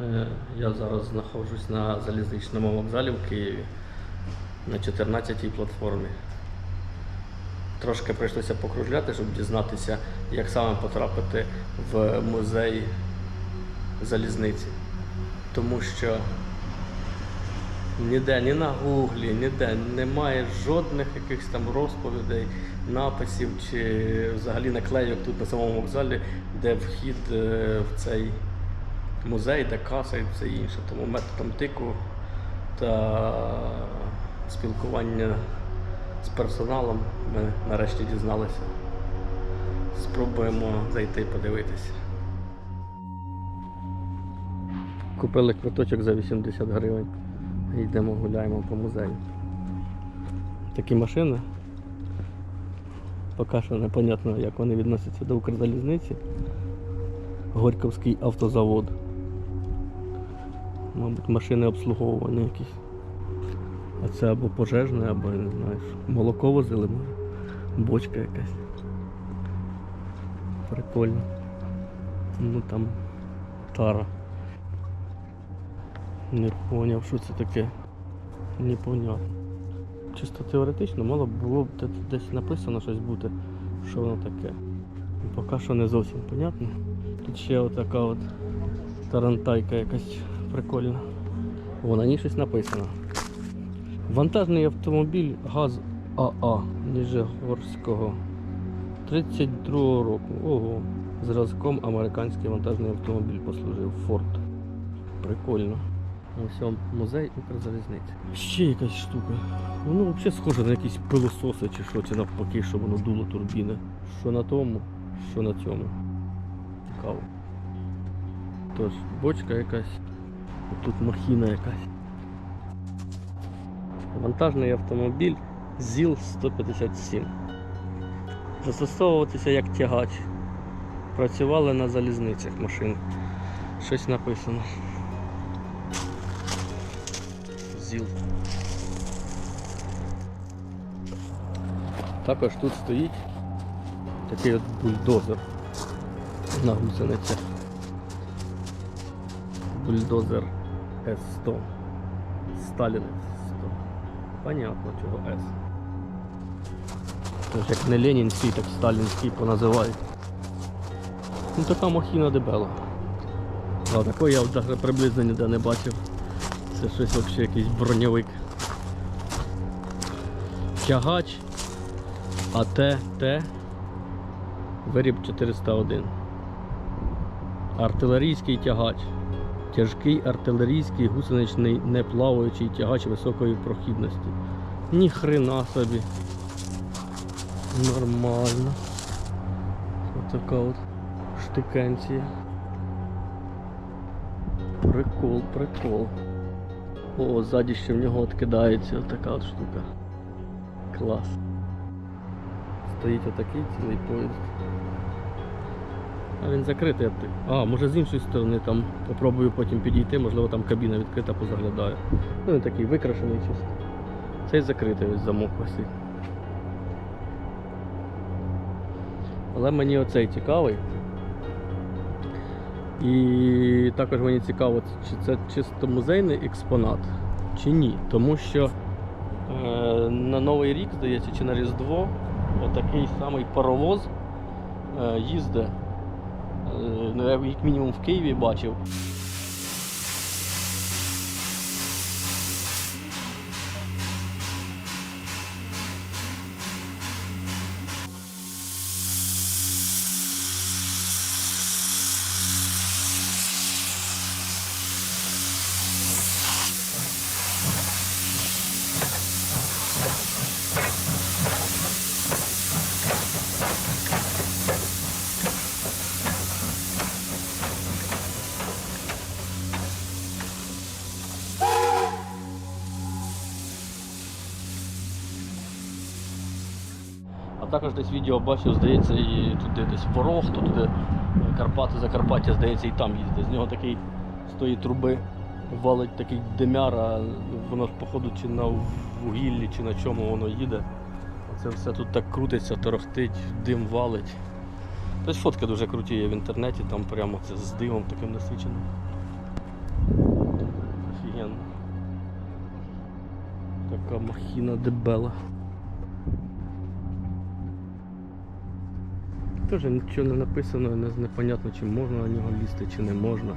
Е, Я зараз знаходжусь на залізничному вокзалі в Києві на 14-й платформі. Трошки прийшлося покружляти, щоб дізнатися, як саме потрапити в музей залізниці. Тому що ніде, ні на гуглі, ніде немає жодних якихось там розповідей, написів чи взагалі наклейок тут на самому вокзалі, де вхід е, в цей музей, де каса і все інше. Тому методом тику та спілкування з персоналом ми нарешті дізналися. Спробуємо зайти подивитися. Купили квиточок за 80 гривень. Йдемо гуляємо по музею. Такі машини. Поки що непонятно, як вони відносяться до Укрзалізниці. Горьковський автозавод. Мабуть, машини обслуговування якісь. А це або пожежне, або я не знаю, молоко возили, може. Бочка якась. Прикольно. Ну там тара. Не поняв, що це таке. Непонятно. Чисто теоретично, мало б було б десь написано щось бути, що воно таке. Поки що не зовсім понятно. Тут ще отака от тарантайка якась прикольна. О, на ній щось написано. Вантажний автомобіль ГАЗ АА Ніжегорського 32-го року. Ого. Зразком американський вантажний автомобіль послужив Форд. Прикольно. Ось он музей Укрзалізниці. Ще якась штука. Воно взагалі схоже на якісь пилососи чи що, чи навпаки, що воно дуло турбіни. Що на тому, що на цьому. Цікаво. Тож, бочка якась. Тут махіна якась. Вантажний автомобіль ЗІЛ-157. Застосовуватися як тягач. Працювали на залізницях машин. Щось написано. ЗІЛ. Також тут стоїть такий от бульдозер на гусеницях. Бульдозер С100. Сталінець 100. Понятно, чого С. Тож як не ленінський, так сталінський поназивають. Ну така махіна дебела. А такої я навіть приблизно ніде не бачив. Це щось взагалі якийсь броньовик. Тягач АТ-Т Виріб 401. Артилерійський тягач. Тяжкий артилерійський гусеничний неплаваючий тягач високої прохідності. Ні хрена собі. Нормально. Отака от штикенція. Прикол, прикол. О, ззаді ще в нього откидається така от штука. Клас. Стоїть отакий цілий поїзд. А він закритий. а А, може з іншої сторони там попробую потім підійти, можливо там кабіна відкрита, позаглядаю. Ну він такий викрашений чисто. Цей закритий ось замок висить. Але мені оцей цікавий. І також мені цікаво, чи це чисто музейний експонат, чи ні. Тому що е, на Новий рік, здається, чи на Різдво, отакий самий паровоз е, їздить. Е, ну, мінімум в Києві бачив. Також десь відео бачив, здається, і туди десь Ворох, то туди Карпати, Закарпаття, здається, і там їздить. З нього такий з тої труби валить такий димяр, а воно ж походу чи на вугіллі, чи на чому воно їде. Це все тут так крутиться, торохтить, дим валить. Тобто фотки дуже круті є в інтернеті, там прямо це з димом таким насиченим. Офігенно. Така махіна дебела. Теж нічого не написано, не непонятно, чи можна на нього лізти, чи не можна.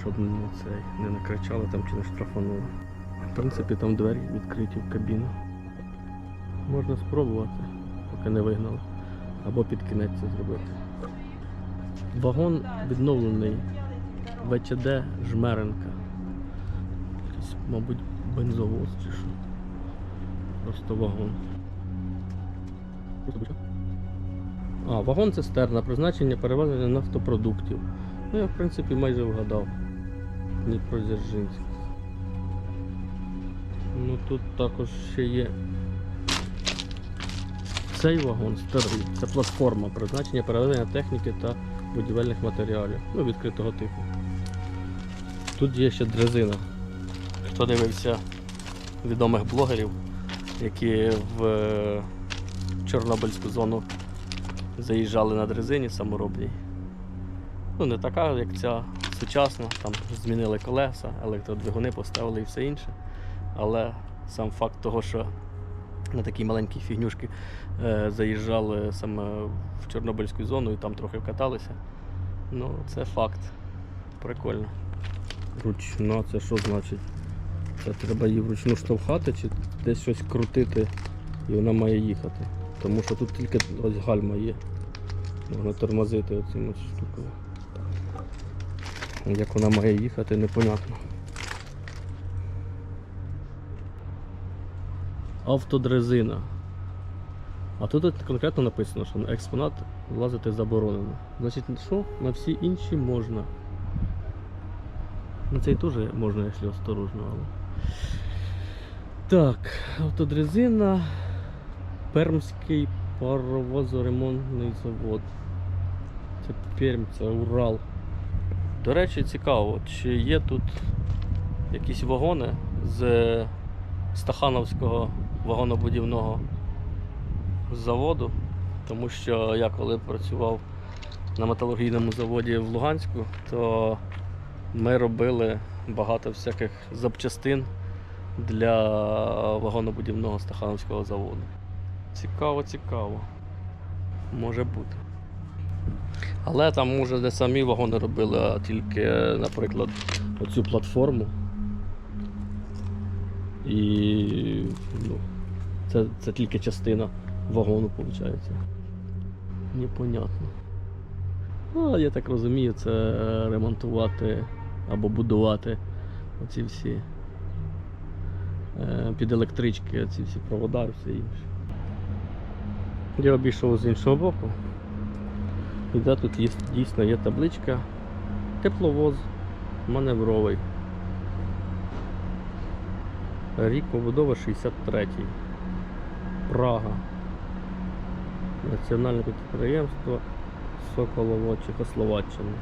Щоб не, цей, не накричали там чи не штрафанули. В принципі, там двері відкриті в кабіну. Можна спробувати, поки не вигнали. Або під кінець це зробити. Вагон відновлений ВЧД Жмеренка. Якийсь, мабуть, бензовоз чи що. Просто вагон. А, вагон цистерна, призначення перевезення нафтопродуктів. Ну, я в принципі майже вгадав. Дніпродзержинськ. Ну тут також ще є цей вагон старий. Це платформа призначення перевезення техніки та будівельних матеріалів. Ну, відкритого типу. Тут є ще дрезина. Хто дивився відомих блогерів, які в е, Чорнобильську зону заїжджали на дрезині саморобній. Ну, не така, як ця сучасна, там змінили колеса, електродвигуни поставили і все інше. Але сам факт того, що на такій маленькій фігнюшки е, заїжджали саме в Чорнобильську зону і там трохи вкаталися. Ну, це факт. Прикольно. Ручна, це що значить? Це треба її вручну штовхати чи десь щось крутити і вона має їхати. Тому що тут тільки ось гальма є. Можна тормозити оцим ось штукою. Як вона має їхати, непонятно. Автодрезина. А тут конкретно написано, що на експонат влазити заборонено. Значить, що? На всі інші можна. На цей теж можна, якщо осторожно, але. Так, автодрезина. Пермський паровозоремонтний завод. Це Пермь, це Урал. До речі, цікаво, чи є тут якісь вагони з Стахановського вагонобудівного заводу, тому що я коли працював на металургійному заводі в Луганську, то ми робили багато всяких запчастин для вагонобудівного Стахановського заводу. Цікаво, цікаво. Може бути. Але там може не самі вагони робили, а тільки, наприклад, оцю платформу. І ну, це, це тільки частина вагону, виходить. Непонятно. Ну, я так розумію, це е, ремонтувати або будувати оці всі е, під електрички, ці всі провода і все інше. Я обійшов з іншого боку. І де тут є, дійсно є табличка тепловоз маневровий. Рік побудови 63-й. Прага. Національне підприємство Соколово Чехословаччина.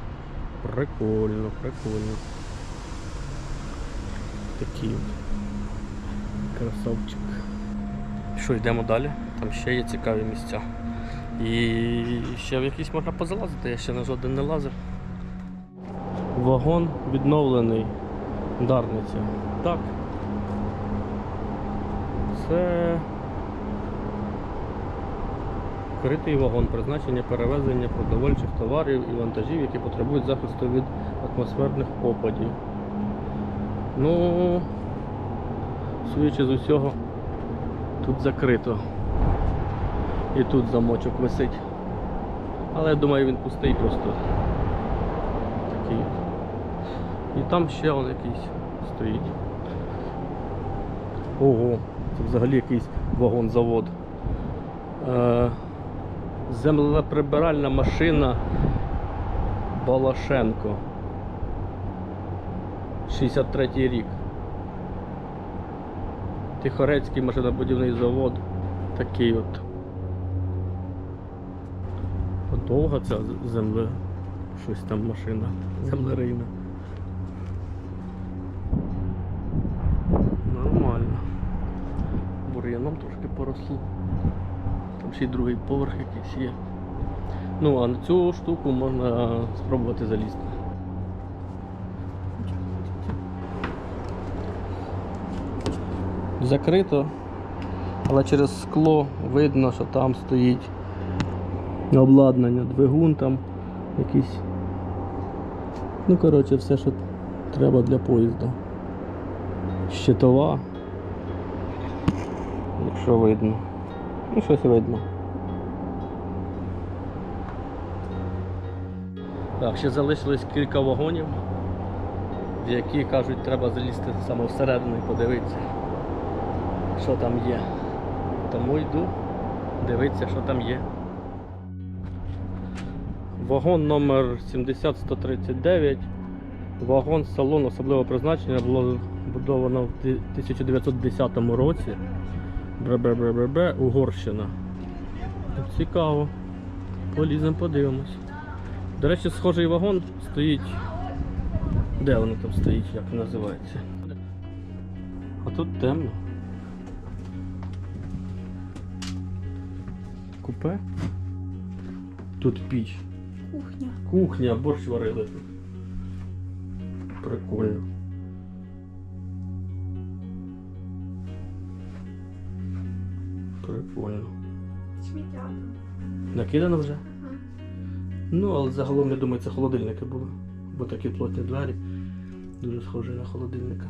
Прикольно, прикольно. Такий красавчик. Що, йдемо далі? Там ще є цікаві місця. І ще в якісь можна позалазити, я ще на жоден не лазив. Вагон відновлений. Дарниця. Так. Це критий вагон, призначення перевезення продовольчих товарів і вантажів, які потребують захисту від атмосферних опадів. Ну, судячи з усього, тут закрито. І тут замочок висить. Але я думаю він пустий просто. Такий. І там ще он якийсь стоїть. Ого, це взагалі якийсь вагон-завод. Е, землеприбиральна машина Балашенко. 63 рік. Тихорецький машинобудівний завод. Такий от довга ця земле, щось там машина, землерийна. Нормально. Бур'яном трошки поросло. Там ще й другий поверх якийсь є. Ну а на цю штуку можна спробувати залізти. Закрито, але через скло видно, що там стоїть обладнання, двигун там якийсь. Ну, коротше, все, що треба для поїзда. Щитова. Якщо видно. Ну, щось видно. Так, ще залишилось кілька вагонів, в які кажуть, треба залізти саме всередину і подивитися, що там є. Тому йду дивитися, що там є. Вагон номер 70139. Вагон салон особливого призначення було збудовано в 1910 році. Бре-бре-бре-бре-бре, Угорщина. Цікаво. Поліземо, подивимось. До речі, схожий вагон стоїть. Де воно там стоїть, як називається? А тут темно. Купе? Тут піч. Кухня. Кухня, борщ варили тут. Прикольно. Прикольно. Сміття. Накидано вже? Ага. Ну, але загалом, я думаю, це холодильники були. Бо такі плотні двері. Дуже схожі на холодильника.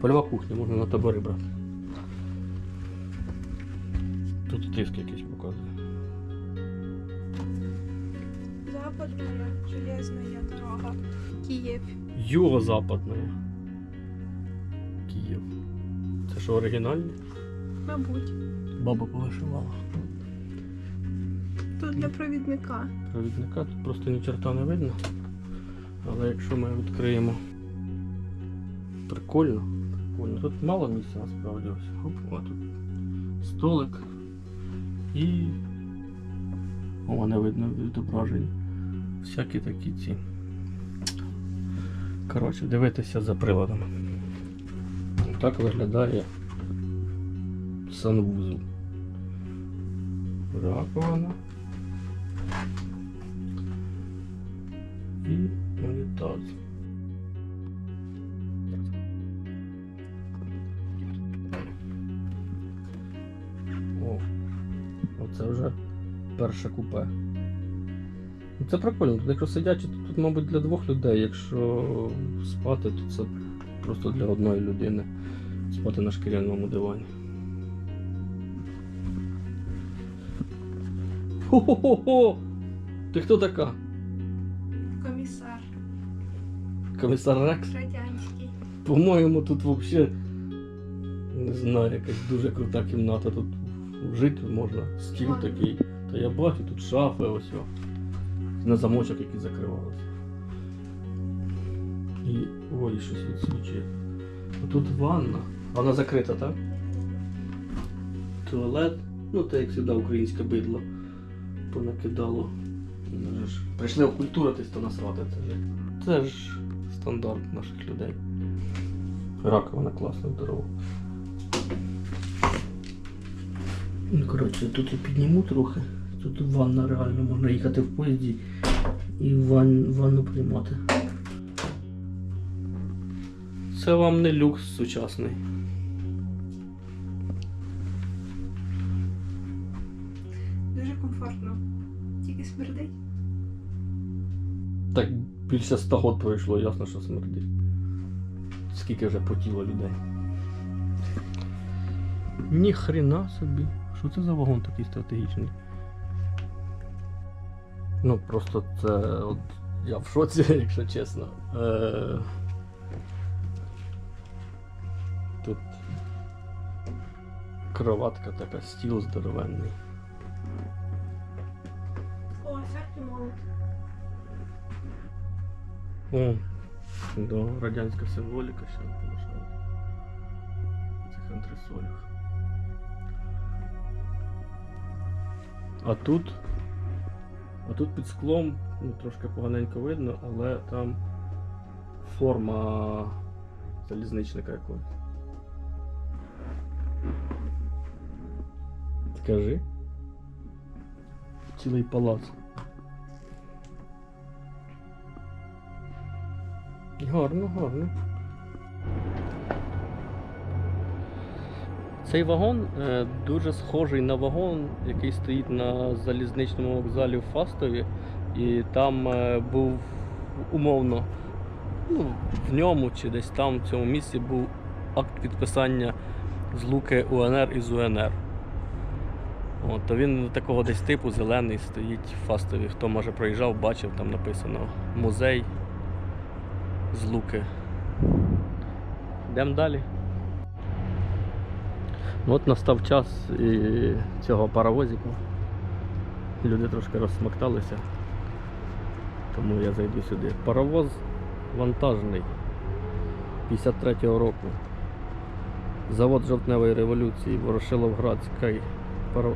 Польова кухня, можна на табори брати. Тут тиск якийсь показує. Западная железная дорога. Киев. Юго-западної. Київ. Це що оригінальне? Мабуть. Баба повишивала. Тут для провідника. Провідника тут просто ні черта не видно. Але якщо ми відкриємо. Прикольно. Прикольно. Тут мало місця насправді ось. Оп, а тут столик і. О, не видно відображення. Всякі такі ці. Коротше, дивитися за приладом. Так виглядає санвузол. Раковина. і унітаз. О, оце вже перше купе. Це прикольно, тут якщо сидячи, то тут, мабуть, для двох людей. Якщо спати, то це просто для одної людини спати на шкіряному дивані. Хо-хо-хо! Ти хто така? Комісар. Комісар Рекс? Радянський. По-моєму, тут взагалі не знаю, якась дуже крута кімната. Тут жити можна. Стіл такий. Та я бачу, тут шафи ось. На замочок, який закривалися. І ой, щось відсвічує. А Тут ванна. Вона закрита, так? Туалет. Ну, це як завжди українське бидло понакидало. Ну, Прийшли окультуритись, то насрати. Це ж, це ж стандарт наших людей. Раковина класна, здорова. Ну, коротше, тут я підніму трохи. Тут ванна реально можна їхати в поїзді і ван, ванну приймати. Це вам не люкс сучасний. Дуже комфортно. Тільки смердить. Так більше 100 год пройшло, ясно, що смердить. Скільки вже потіло людей. Ні хрена собі. Що це за вагон такий стратегічний? Ну, просто це от я в шоці, якщо чесно. Е... Тут кроватка така, стіл здоровенний. О, всякий молот. О, да, радянська символіка ще. В цих антресолях. А тут. А тут під склом ну, трошки поганенько видно, але там форма залізничника якогось. Скажи. Цілий палац. Гарно, гарно. Цей вагон е, дуже схожий на вагон, який стоїть на залізничному вокзалі в Фастові. І там е, був умовно, ну, в ньому чи десь там, в цьому місці, був акт підписання злуки УНР із УНР. От, то він такого десь типу зелений стоїть в Фастові. Хто може проїжджав, бачив, там написано музей злуки. Йдемо далі. От настав час і цього паровозика. Люди трошки розсмокталися. Тому я зайду сюди. Паровоз вантажний 53-го року. Завод жовтневої революції, Ворошиловградський паро...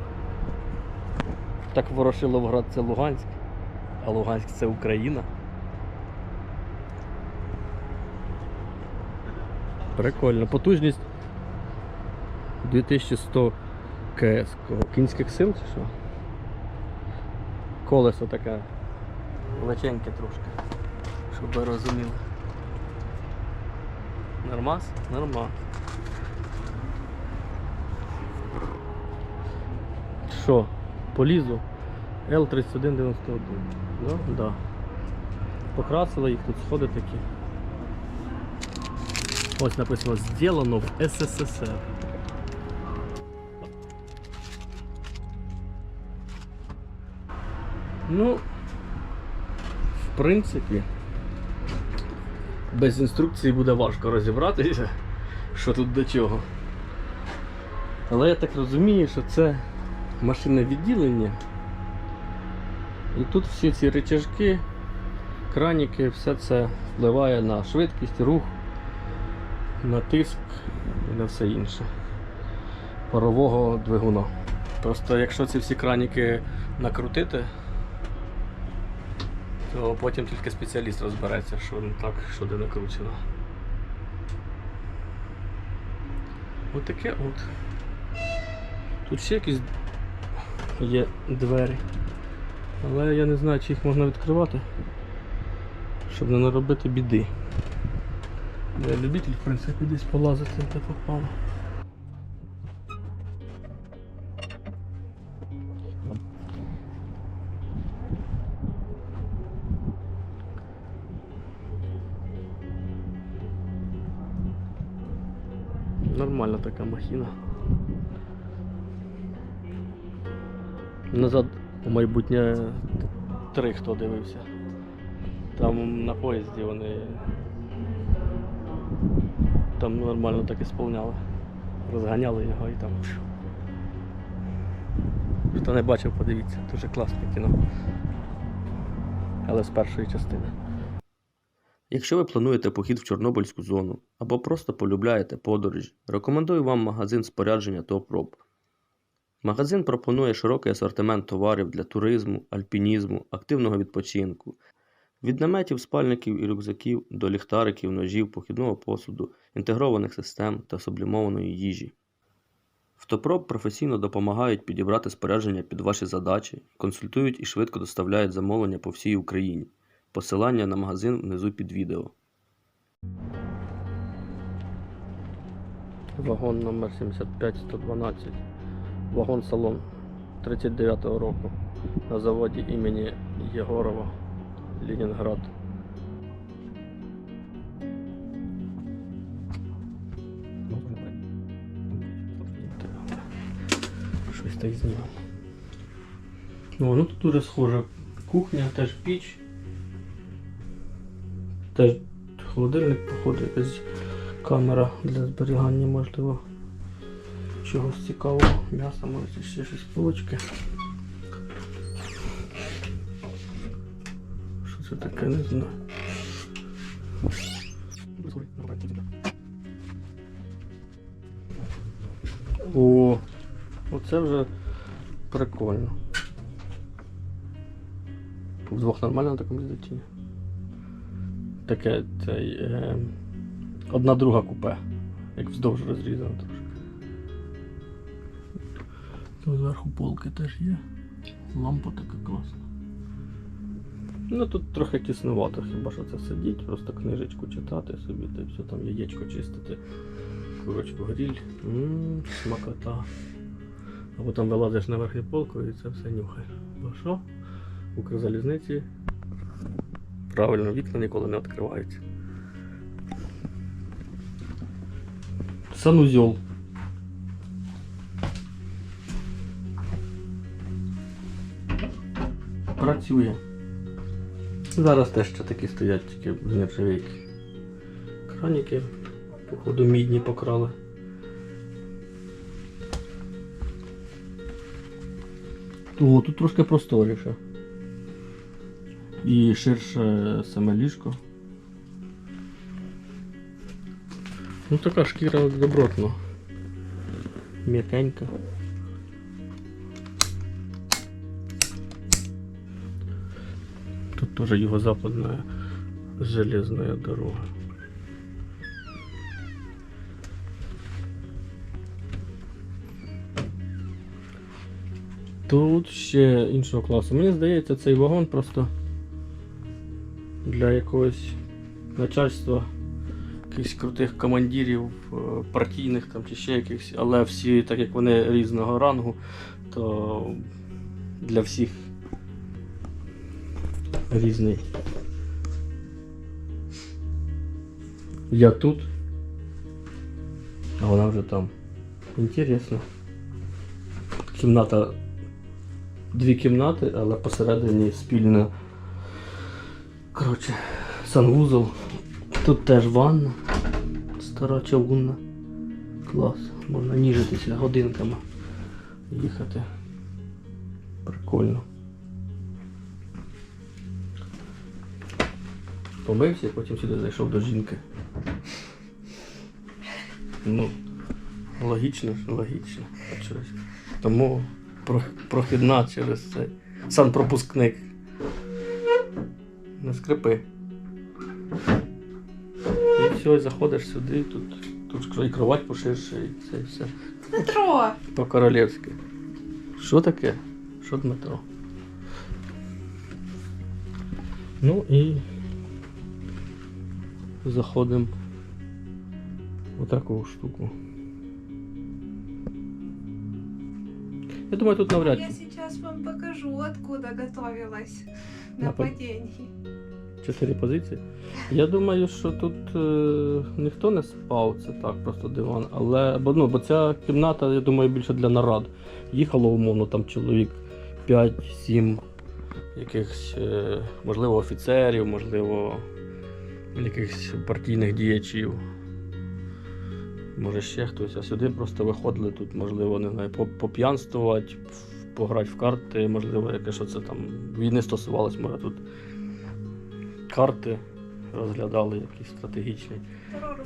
Так Ворошиловград це Луганськ, а Луганськ це Україна. Прикольно. Потужність 2100 КС. Кінських сил чи що? Колесо таке величеньке трошки. Щоб ви розуміли. Нормас? Нормас. Що? Полізу? Л3191. Да? Да. Покрасили їх, тут сходи такі. Ось написано «Сделано в СССР. Ну, в принципі, без інструкції буде важко розібратися, що тут до чого. Але я так розумію, що це машинне відділення. І тут всі ці речажки, краніки, все це впливає на швидкість, рух, на тиск і на все інше парового двигуна. Просто якщо ці всі краніки накрутити, то потім тільки спеціаліст розбереться, що не так, що де накручено. Ось таке от. Тут ще якісь є двері. Але я не знаю, чи їх можна відкривати, щоб не наробити біди. Я любитель, в принципі, десь полазити, де попало. Така махіна. Назад у майбутнє три хто дивився. Там на поїзді вони там нормально так і сповняли. Розганяли його і там. Хто не бачив, подивіться, дуже класне кіно. Але з першої частини. Якщо ви плануєте похід в Чорнобильську зону або просто полюбляєте подорожі, рекомендую вам магазин спорядження ТОПРОБ. Магазин пропонує широкий асортимент товарів для туризму, альпінізму, активного відпочинку, від наметів, спальників і рюкзаків до ліхтариків, ножів, похідного посуду, інтегрованих систем та сублімованої їжі. В ТОПРОБ професійно допомагають підібрати спорядження під ваші задачі, консультують і швидко доставляють замовлення по всій Україні. Посилання на магазин внизу під відео. Вагон номер 75112. Вагон салон 39-го року на заводі імені Єгорова, Ленінград. Щось так знімав. О, ну тут дуже схоже. Кухня, теж піч. Теж холодильник, походу, якась камера для зберігання, можливо, чогось цікавого. М'яса, може ще щось полочки. Що це таке, не знаю. О, оце вже прикольно. Вдвох нормально на такому їздити? Таке цей. Е, одна друга купе. Як вздовж розрізано трошки. Тут зверху полки теж є. Лампа така класна. Ну тут трохи тіснувато, хіба що це сидіть, просто книжечку читати собі, та все там яєчко чистити. курочку гриль. Ммм, смакота. А потім вилазиш на верхню полку і це все нюхаєш. Бо що? Укрзалізниці. Правильно, вікна ніколи не відкриваються. Санузел. Працює. Зараз теж ще такі стоять, тільки з нержавійки. Краніки, походу, мідні покрали. О, тут трошки просторіше. І ширше саме ліжко. Ну така шкіра добротна. М'якенька. Тут теж юго-западная железная дорога. Тут ще іншого класу. Мені здається, цей вагон просто для якогось начальства, якихось крутих командирів, е, партійних там чи ще якихось, але всі, так як вони різного рангу, то для всіх різний. Я тут, а вона вже там. Інтересно. Кімната. Дві кімнати, але посередині спільна. Коротше, санвузол. Тут теж ванна. Стара чавунна. Клас. Можна ніжитися годинками. Їхати. Прикольно. Помився потім сюди зайшов до жінки. Ну, логічно логічно. Тому прохідна через цей санпропускник. Не скрипи. І все, заходиш сюди, тут, тут і кровать поширше, і це і все. Дмитро! По-королівськи. Що таке? Що Дмитро? Ну і заходимо в таку штуку. Я думаю, тут навряд Я чи сейчас вам покажу, откуда готовилась Напад- нападение. Чотири позиції. Я думаю, що тут е, ніхто не спав, це так, просто диван. Але бо, ну, бо ця кімната, я думаю, більше для нарад. Їхало умовно там чоловік 5-7 якихось, е, можливо, офіцерів, можливо, якихось партійних діячів. Може ще хтось, а сюди просто виходили тут, можливо, не знаю, поп'янствувати, пограти в карти, можливо, яке що це там війни стосувалось, може тут карти розглядали, якісь стратегічні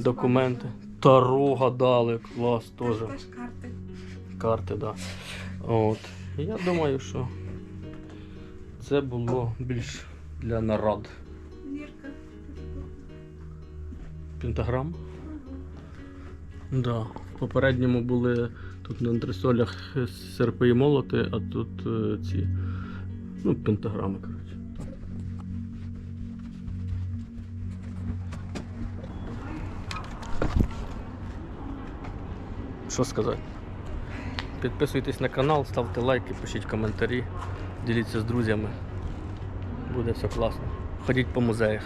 документи. Таро гадали, клас теж. Карти. Карти, да. От. Я думаю, що це було більш для нарад. Зірка. Пентаграм? Да. В попередньому були тут на антресолях серпи і молоти, а тут е, ці. Ну, пентаграми, Що сказати? Підписуйтесь на канал, ставте лайки, пишіть коментарі, діліться з друзями. Буде все класно. Ходіть по музеях.